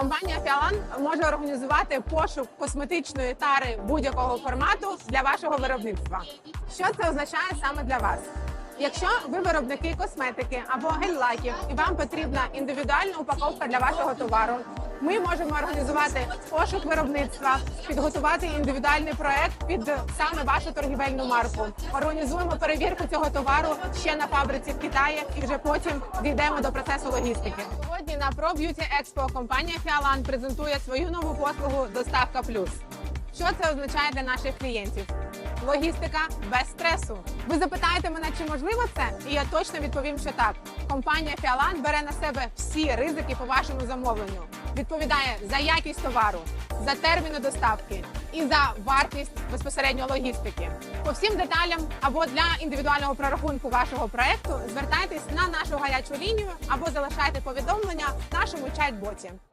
Компанія Фіалан може організувати пошук косметичної тари будь-якого формату для вашого виробництва. Що це означає саме для вас? Якщо ви виробники косметики або гель-лаків і вам потрібна індивідуальна упаковка для вашого товару, ми можемо організувати пошук виробництва, підготувати індивідуальний проект під саме вашу торгівельну марку. Організуємо перевірку цього товару ще на фабриці в Китаї, і вже потім дійдемо до процесу логістики. Сьогодні на Pro Beauty Expo компанія Фіалан презентує свою нову послугу Доставка Плюс. Що це означає для наших клієнтів? Логістика без стресу. Ви запитаєте мене, чи можливо це? І я точно відповім, що так. Компанія Фіалан бере на себе всі ризики по вашому замовленню. Відповідає за якість товару, за терміни доставки і за вартість безпосередньо логістики. По всім деталям або для індивідуального прорахунку вашого проекту звертайтесь на нашу гарячу лінію або залишайте повідомлення в нашому чат-боті.